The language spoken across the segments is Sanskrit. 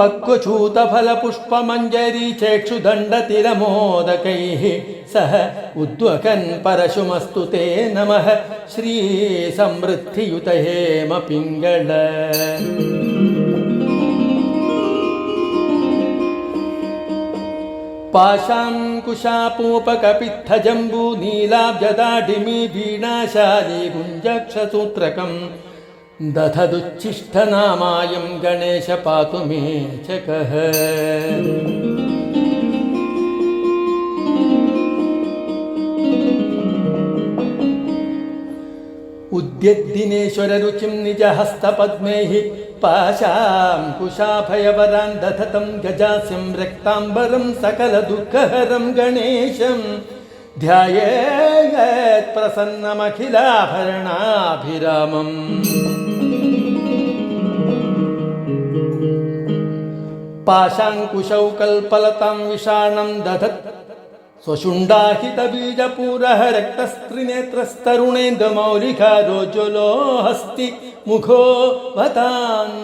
पक्वचूतफलपुष्पमञ्जरी चेक्षुदण्डतिरमोदकैः सह उद्वकन् परशुमस्तु ते नमः श्रीसमृद्धियुत हेम पिङ्गळ पाशाङ्कुशापूपकपित्थजम्बू नीलाब्जदाढिमी वीणाशाली गुञ्जक्षसूत्रकम् दधदुच्छिष्टनामायं गणेश पातु मे च कः उद्यद्दिनेश्वररुचिं निजहस्तपद्मैः पाशाङ्कुशाभयवरान् दधतं गजास्यं रक्ताम्बरं सकलदुःखहरं गणेशम् ध्यायेत् प्रसन्नमखिलाभरणाभिरामम् पाशाङ्कुशौ कल्पलतां विषाणं दधत्। स्वशुण्डाहितबीजपूरः रक्तस्त्रिनेत्रस्तरुणेन्दुमौलिका रोज्ज्वलो हस्ति मुखो वतान्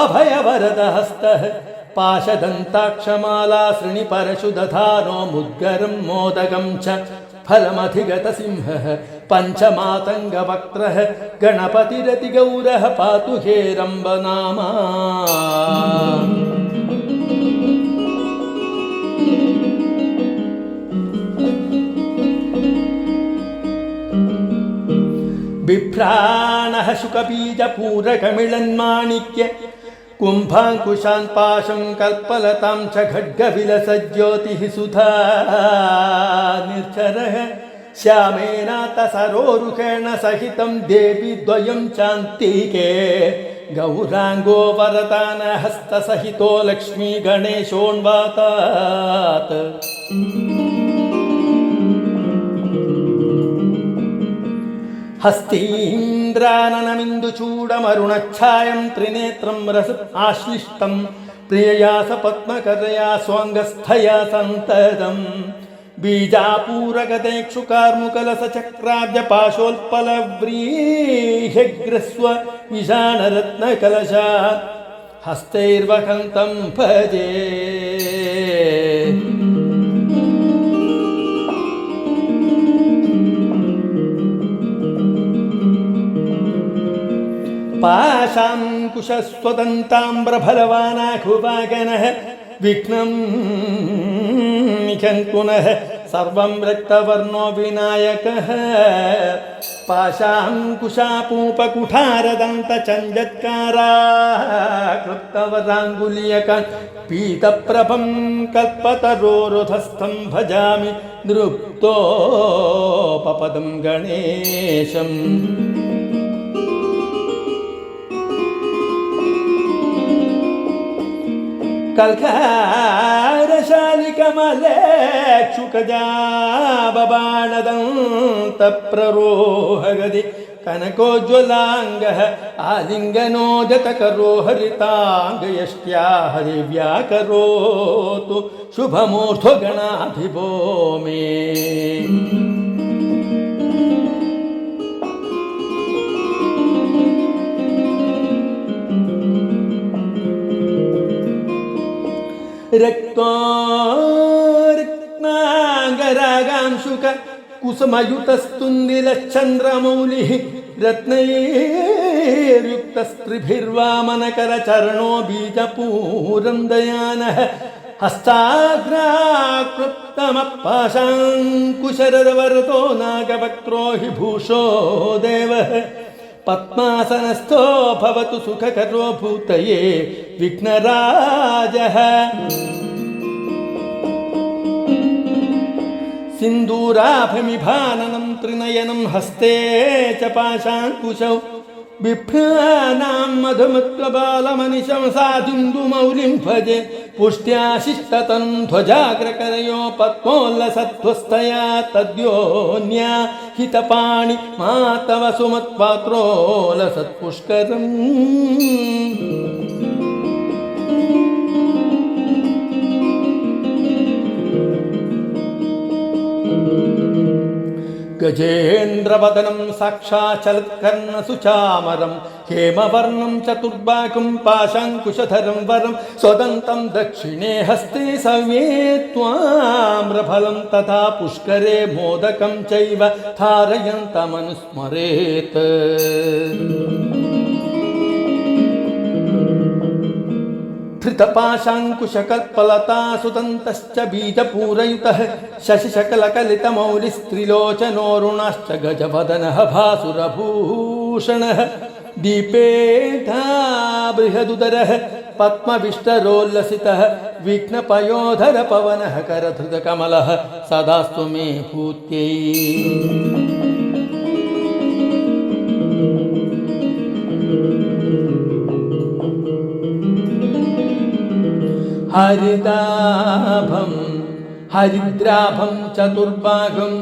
अभयवरदहस्तः पाशदन्ताक्षमाला दधानो मुद्गरं मोदकं च ഫലമധിഗത സിംഹ പഞ്ചമാതംഗവക്ര ഗണപതിരതിഗൗര പാതു ഹേരംബനാമ ബിഭ്രാണ ശുകബീജപൂരകമിളന്മാണിക്യ कुम्भाङ्कुशान् पाशं कल्पलतां च खड्गविलसज्योतिः सुधा। निर्झरः श्यामेनातसरोरुखेण सहितं देवि द्वयं चान्तिके। गौराङ्गो वरदानहस्तसहितो హస్తీంద్రాననమిందు చూడమరుణఛాయం త్రినేత్రం రస ఆశ్లిష్టం ప్రియయాస పద్మకరయా స్వాంగస్థయా సంతతం బీజాపూరగతేక్షు కార్ముకలస చక్రాబ్జ పాశోల్పలవ్రీహ్యగ్రస్వ విషాణరత్నకలశ హస్తైర్వకంతం భజే पाशाङ्कुशस्वदन्ताम्रफलवानाखुवागनः विघ्नं निखन्पुनः सर्वं रक्तवर्णो विनायकः। पाशाङ्कुशापूपकुठारदन्तचञ्जत्कारा कृप्तवराङ्गुलीयकन् पीतप्रभं कल्पतरोरुधस्थं भजामि नृप्तोपपदं गणेशम् कल्कारशालिकमलेक्षुकजाबबाणदन्तप्ररोहगदि कनकोज्ज्वलाङ्गः आलिङ्गनो जतकरो हरिताङ्गयष्ट्या हरिव्या करोतु शुभमूर्ध्वगणाभिभो मे रक्ताङ्गरागांशुक कुसुमयुतस्तुन्दिलश्चन्द्रमौलिः रत्नैर्युक्तस्त्रिभिर्वामनकरचरणो बीजपूरं दयानः हस्ताग्राकृप्तमपाशाङ्कुशरवरतो नागवक्त्रो हि भूषो देवः पद्मासनस्थो भवतु सुखकरो भूतये विघ्नराजः। सिन्दूराभमिभाननं त्रिनयनं हस्ते च पाशाङ्कुशौ। बिभ्राणां मधुमत्वबालमनिशं भजे पुष्ट्याशिष्टतं ध्वजाग्रकरयो पद्मोल्लसध्वस्तया तद्योन्या हितपाणि मातव सुमत्पात्रोलसत्पुष्करम् ഗജേന്ദ്രവദനം സാക്ഷാചലത്കർണസുചാമരം ഹേമവർണം ചതുർഭാഗം പാശാങ്കുശധരം വരം സ്വതന്ത്രം ദക്ഷിണേ ഹസ്തേ സവ്യേ ത്വാമ്രഫലം തഥാ പുഷ്കരേ മോദകം ചൈവ ധാരയന്തമനുസ്മരേത്. धृतपाशाङ्कुशकल्पलता सुदन्तश्च बीजपूरयुतः शशिशकलकलितमौलिस्त्रिलोचनोरुणाश्च गजवदनः भासुरभूषणः दीपेधा बृहदुदरः पद्मविष्टरोल्लसितः विघ्नपयोधरपवनः करधृतकमलः सदास्तु मे भूत्यै ഹരിതാഭം ഹരിദ്രാഭം ചതുർഭാഗം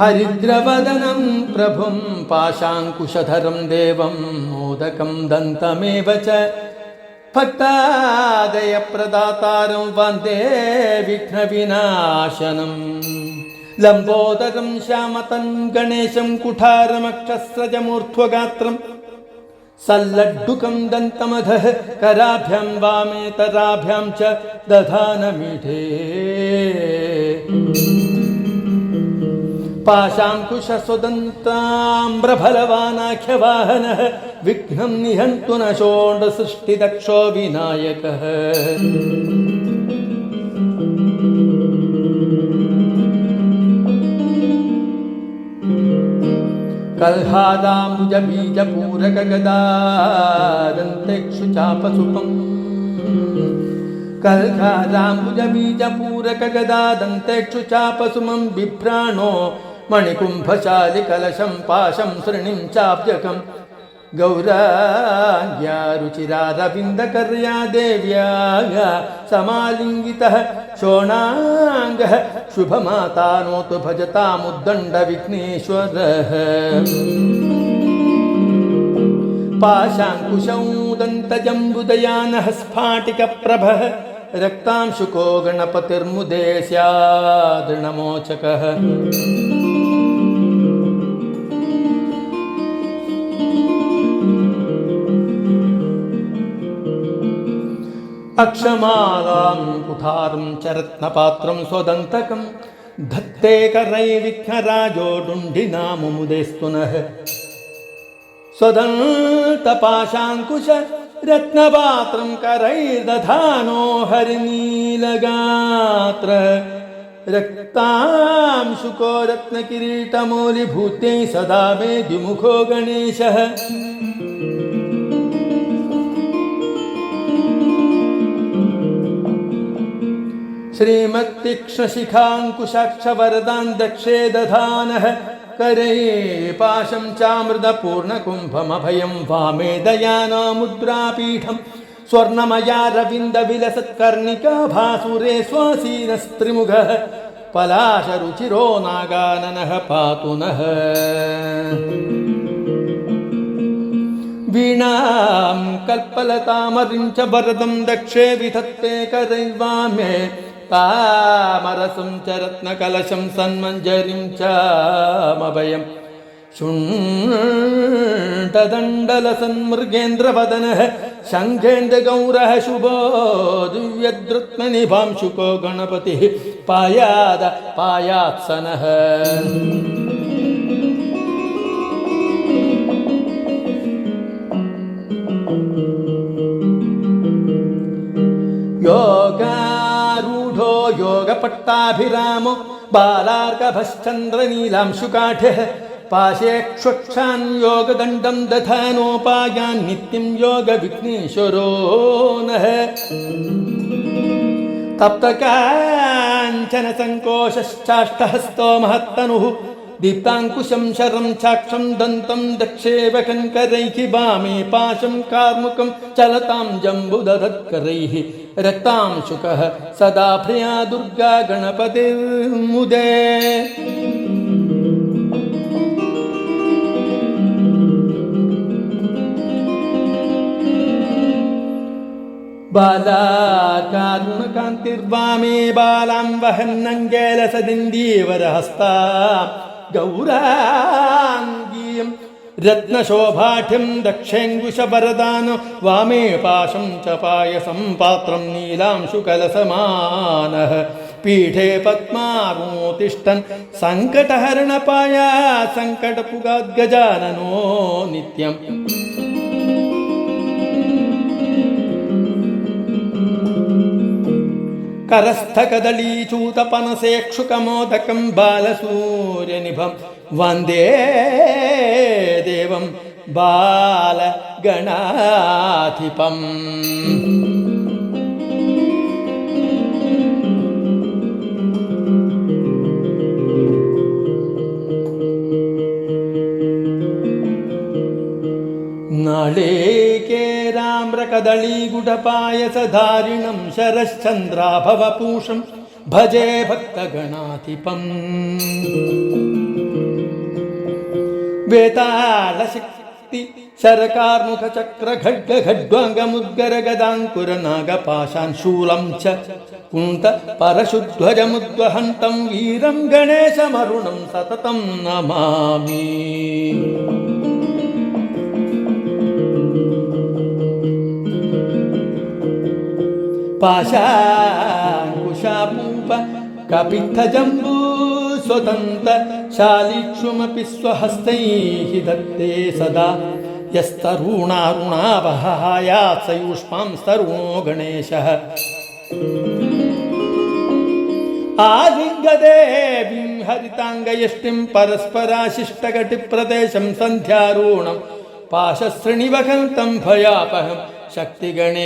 ഹരിദ്രവദനം പ്രഭും പാശാങ്കുശധരം ദേവം മോദകം ദന്തമേവ ച ഭക്താദയപ്രദാതാരം വന്ദേ വിഘ്നവിനാശനം. ലംബോദരം ശ്യാമതൻ ഗണേശം കുഠാരമക്ഷസ്രജമൂർധ്വഗാത്രം सल्लड्डुकं दन्तमधः कराभ्यां वामेतराभ्यां च दधानमीढे पाशाङ्कुशस्वदन्ताम्रफलवानाख्यवाहनः विघ्नं निहन्तु न षोडसृष्टिदक्षो विनायकः कल्हादाम्बुजबीजपूरकगदादन्तेक्षु चापसुपम् कल्हादाम्बुजबीजपूरकगदादन्तेक्षु चापसुमं बिभ्राणो मणिकुम्भशालिकलशं पाशं सृणिं चाब्जकम् गौराङ्ग्या रुचिरारविन्दकर्या देव्या समालिङ्गितः शोणाङ्गः शुभमातानोतु भजतामुद्दण्डविघ्नेश्वरः। पाशाङ्कुशौ दन्तजम्बुदयानः स्फाटिकप्रभः रक्तांशुको गणपतिर्मुदे स्यादृणमोचकः च रत्नपात्रं स्वदन्तकं धत्ते करैविघ्नराजो डुण्डिनामुमुदेस्तु नः स्वदन्तपाशाङ्कुश रत्नपात्रं करैर्दधानो हरिनीलगात्र। रक्तांशुको रत्नकिरीटमौलिभूत्यै सदा मे द्विमुखो गणेशः श्रीमत्तीक्ष्णशिखाङ्कुशाक्षवरदान् दक्षे दधानः। करे पाशं चामृतपूर्णकुम्भमभयं वामे दयानामुद्रापीठं। स्वर्णमया रविन्दविलसत्कर्णिका भासुरे स्वासीनस्त्रिमुखः पलाशरुचिरो नागाननः पातु नः वीणां कल्पलतामरिं च वरदं दक्षे विधत्ते करैर्वामे താമരസം ചരത്നകലശം സന്മഞ്ജരിം ചാമഭയം. ശുണ്ടദണ്ഡലസന്മൃഗേന്ദ്രവദന ശംഖേന്ദ്രഗൗര ശുഭോ ദിവ്യദ്രുത്മനിഭാംശുകോ ഗണപതി. പായാത പായാത്സന. योगपट्टाभिरामो बालार्कभश्चन्द्रनीलांशुकाठः पाशेक्षुक्षान् योगदण्डं दधानोपायान् नित्यं योगविघ्नेश्वरो नः तप्तकाञ्चन सङ्कोशश्चाष्टहस्तो महत्तनुः दीप्ताङ्कुशं शरं चाक्षं दन्तं दक्षेव कङ्करैः वामे पाशं कार्मुकं चलतां जम्बुदधत्करैः रक्तां शुकः सदा प्रिया दुर्गा गणपतिर्मुदे। बालाकारुणकान्तिर्वामे बालां वहन्नङ्गेलसदिन्दीवरहस्ता ഗൗരാംഗീയം. രത്നശോഭാഠ്യം ദക്ഷേങ്കുശവരദാനു വാമേ പാശം ച പായസം പാത്രം നീലാംശുകലസമാന പീഠേ പത്മാമോതിഷ്ഠൻ സങ്കടഹരണപായ സങ്കടപുകാദ്ഗജാനനോ നിത്യം. കരസ്ഥകദളീചൂതപനസേക്ഷുകമോദകം ബാലസൂര്യനിഭം. വന്ദേ ദേവം ബാലഗണാധിപം. നാളേ नाळेकेराम्रकदळीगुडपायसधारिणं शरश्चन्द्राभवपूषं भजे भक्तगणाधिपम्। वेतालशक्ति शरकार्मुखचक्रखड्गखड्वाङ्गमुद्गरगदाङ्कुरनागपाशान् शूलं च कुन्त परशुध्वजमुद्वहन्तं वीरं गणेशमरुणं सततं नमामि कपित्थजम्बू स्वतन्त शालिक्षुमपि स्वहस्तैः दत्ते सदा यस्तरुणारुणावहायात् सयूष्मां स्तरुणो गणेशः। आलिङ्गदेवीं हरिताङ्गयष्टिं परस्पराशिष्टकटिप्रदेशं सन्ध्यारूणं पाशसृणिवकन्तं भयापहं शक्तिगणेशमीठे